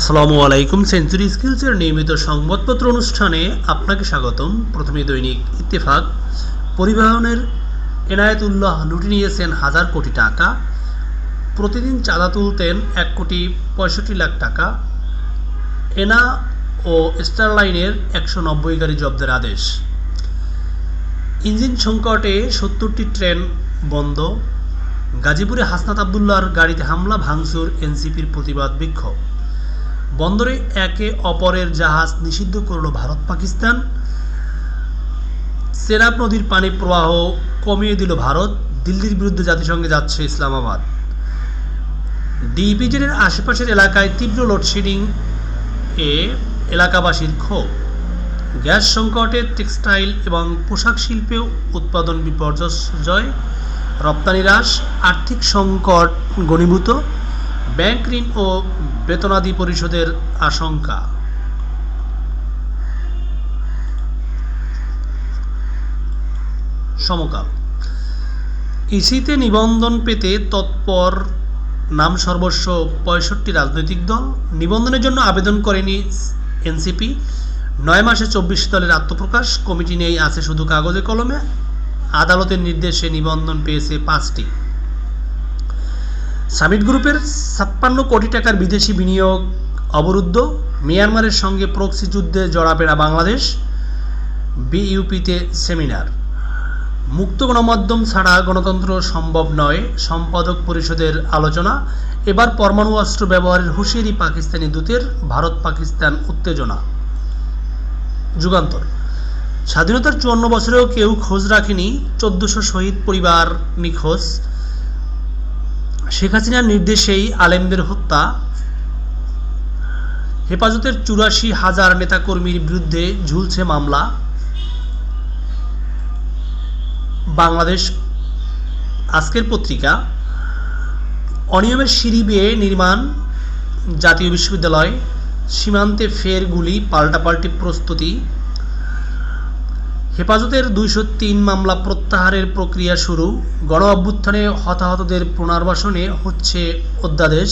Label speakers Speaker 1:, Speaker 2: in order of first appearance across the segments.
Speaker 1: আসসালামু আলাইকুম সেঞ্চুরি স্কিলসের নিয়মিত সংবাদপত্র অনুষ্ঠানে আপনাকে স্বাগতম। প্রথমে দৈনিক ইত্তেফাক। পরিবহনের এনায়েতুল্লাহ লুটে নিয়েছেন হাজার কোটি টাকা। প্রতিদিন চাঁদা তুলতেন এক কোটি পঁয়ষট্টি লাখ টাকা। এনা ও স্টারলাইনের একশো নব্বই গাড়ি জব্দের আদেশ। ইঞ্জিন সংকটে সত্তরটি ট্রেন বন্ধ। গাজীপুরে হাসনাত আবদুল্লাহর গাড়িতে হামলা, ভাঙচুর, এনসিপির প্রতিবাদ বিক্ষোভ। বন্দরে একে অপরের জাহাজ নিষিদ্ধ করল ভারত পাকিস্তান। সেরাব নদীর পানি প্রবাহ কমিয়ে দিল ভারত। দিল্লির বিরুদ্ধে জাতিসংঘে যাচ্ছে ইসলামাবাদ। ডিপিজেডের আশেপাশের এলাকায় তীব্র লোডশেডিং এ এলাকাবাসীর ক্ষোভ। গ্যাস সংকটে টেক্সটাইল এবং পোশাক শিল্পেও উৎপাদন বিপর্যয়, রপ্তানি হ্রাস, আর্থিক সংকট ঘনীভূত। ব্যাংক ঋণ ও বেতনাদি পরিশোধের আশঙ্কা। সমকাল। ইসিতে নিবন্ধন পেতে তৎপর নাম সর্বস্ব পঁয়ষট্টি রাজনৈতিক দল। নিবন্ধনের জন্য আবেদন করেনি এনসিপি। নয় মাসে চব্বিশ দলের আত্মপ্রকাশ। কমিটি নেই, আছে শুধু কাগজে কলমে। আদালতের নির্দেশে নিবন্ধন পেয়েছে পাঁচটি। সামিট গ্রুপের ছাপ্পান্ন কোটি টাকার বিদেশি বিনিয়োগ অবরুদ্ধ। মিয়ানমারের সঙ্গে প্রক্সি যুদ্ধে জড়াবে না বাংলাদেশ। বিইউপিতে সেমিনার। মুক্ত গণমাধ্যম ছাড়া গণতন্ত্র সম্ভব নয়, সম্পাদক পরিষদের আলোচনা। এবার পরমাণু অস্ত্র ব্যবহারের হুঁশিয়ারি পাকিস্তানি দূতের, ভারত পাকিস্তান উত্তেজনা। যুগান্তর। স্বাধীনতার চুয়ান্ন বছরেও কেউ খোঁজ রাখেনি, চোদ্দশো শহীদ পরিবার নিখোঁজ। শেখ হাসিনার নির্দেশেই আলেমদের হত্যা, হেফাজতের চুরাশি হাজার নেতাকর্মীর বিরুদ্ধে ঝুলছে মামলা। বাংলাদেশ আজকের পত্রিকা, অনিয়মের সিঁড়ি বেয়ে নির্মাণ, জাতীয় বিশ্ববিদ্যালয় সীমান্তে ফের গুলি, পাল্টাপাল্টি প্রস্তুতি হেফাজতের দুইশো তিন মামলা প্রত্যাহারের প্রক্রিয়া শুরু। গণ অভ্যুত্থানে হতাহতদের পুনর্বাসনে হচ্ছে অধ্যাদেশ।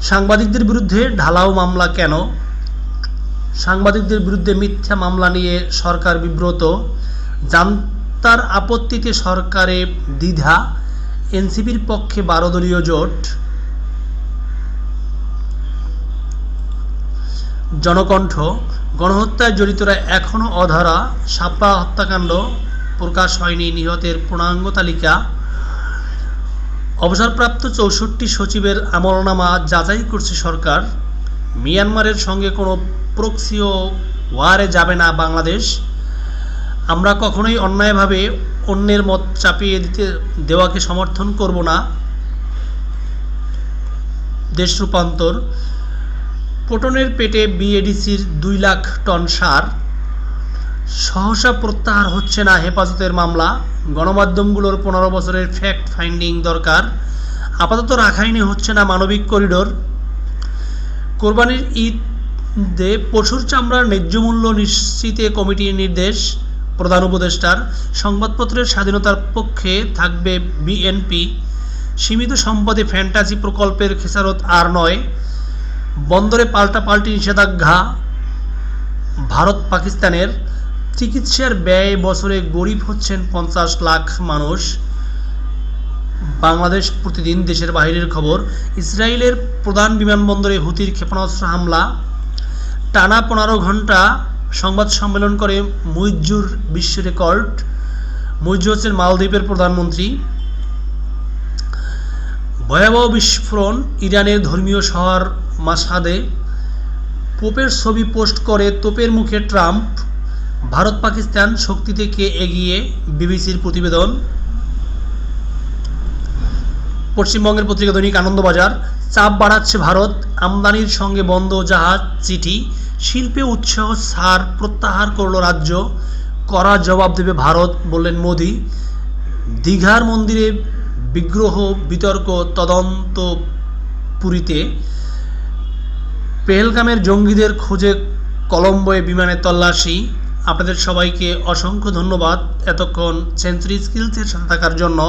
Speaker 1: সাংবাদিকদের বিরুদ্ধে ঢালাও মামলা কেন? সাংবাদিকদের বিরুদ্ধে মিথ্যা মামলা নিয়ে সরকার বিব্রত। জান্তার আপত্তিতে সরকারে দ্বিধা। এনসিপির পক্ষে বারো দলীয় জোট। জনকণ্ঠ, গণহত্যায় জড়িতরা এখনও অধরা সাপড়া হত্যাকাণ্ড প্রকাশ হয়নি নিহতের পূর্ণাঙ্গ তালিকা। অবসরপ্রাপ্ত চৌষট্টি সচিবের আমলনামা যাচাই করছে সরকার। মিয়ানমারের সঙ্গে কোনো প্রক্সিও ওয়ারে যাবে না বাংলাদেশ। আমরা কখনোই অন্যায়ভাবে অন্যের মত চাপিয়ে দিতে, দেওয়াকে সমর্থন করব না। দেশ রূপান্তর পটনের পেটে বিএডিসির দুই লাখ টন সার। সহসা প্রত্যাহার হচ্ছে না হেফাজতের মামলা। গণমাধ্যমগুলোর পনেরো বছরের ফ্যাক্ট ফাইন্ডিং দরকার। আপাতত রাখাইনে হচ্ছে না মানবিক করিডোর কোরবানির ঈদে পশুর চামড়ার ন্যায্য মূল্য নিশ্চিতে কমিটির নির্দেশ, প্রধান উপদেষ্টার। সংবাদপত্রের স্বাধীনতার পক্ষে থাকবে বিএনপি। সীমিত সম্পদে ফ্যান্টাসি প্রকল্পের খেসারত আর নয়। বন্দরে পাল্টাপাল্টি নিষেধাজ্ঞা, ভারত পাকিস্তানের চিকিৎসার ব্যয় বছরে গরিব হচ্ছেন পঞ্চাশ লাখ মানুষ। বাংলাদেশ প্রতিদিন দেশের বাইরের খবর, ইসরায়েলের প্রধান বিমানবন্দরে হুতির ক্ষেপণাস্ত্র হামলা। টানা পনেরো ঘণ্টা সংবাদ সম্মেলন করে মুইজ্জুর বিশ্ব রেকর্ড। মুইজ্জু হচ্ছেন মালদ্বীপের প্রধানমন্ত্রী। ভয়াবহ বিস্ফোরণ ইরানের ধর্মীয় শহর মাসাদে পোপের ছবি পোস্ট করে তোপের মুখে ট্রাম্প, ভারত পাকিস্তান শক্তি থেকে এগিয়ে বিবিসির প্রতিবেদন। পশ্চিমবঙ্গের পত্রিকা দৈনিক আনন্দবাজার, চাপ বাড়াচ্ছে ভারত, আমদানির সঙ্গে বন্ধ জাহাজ, চিঠি, শিল্পে উৎসাহ সার প্রত্যাহার করল রাজ্য করা জবাব দেবে ভারত, বললেন মোদি। দীঘার মন্দিরে বিগ্রহ বিতর্ক তদন্ত পুরীতে পেহেলগামের জঙ্গিদের খোঁজে কলম্বোয় বিমানে তল্লাশি। আপনাদের সবাইকে অসংখ্য ধন্যবাদ এতক্ষণ সেঞ্চুরি স্কিলসের সাথে থাকার জন্য।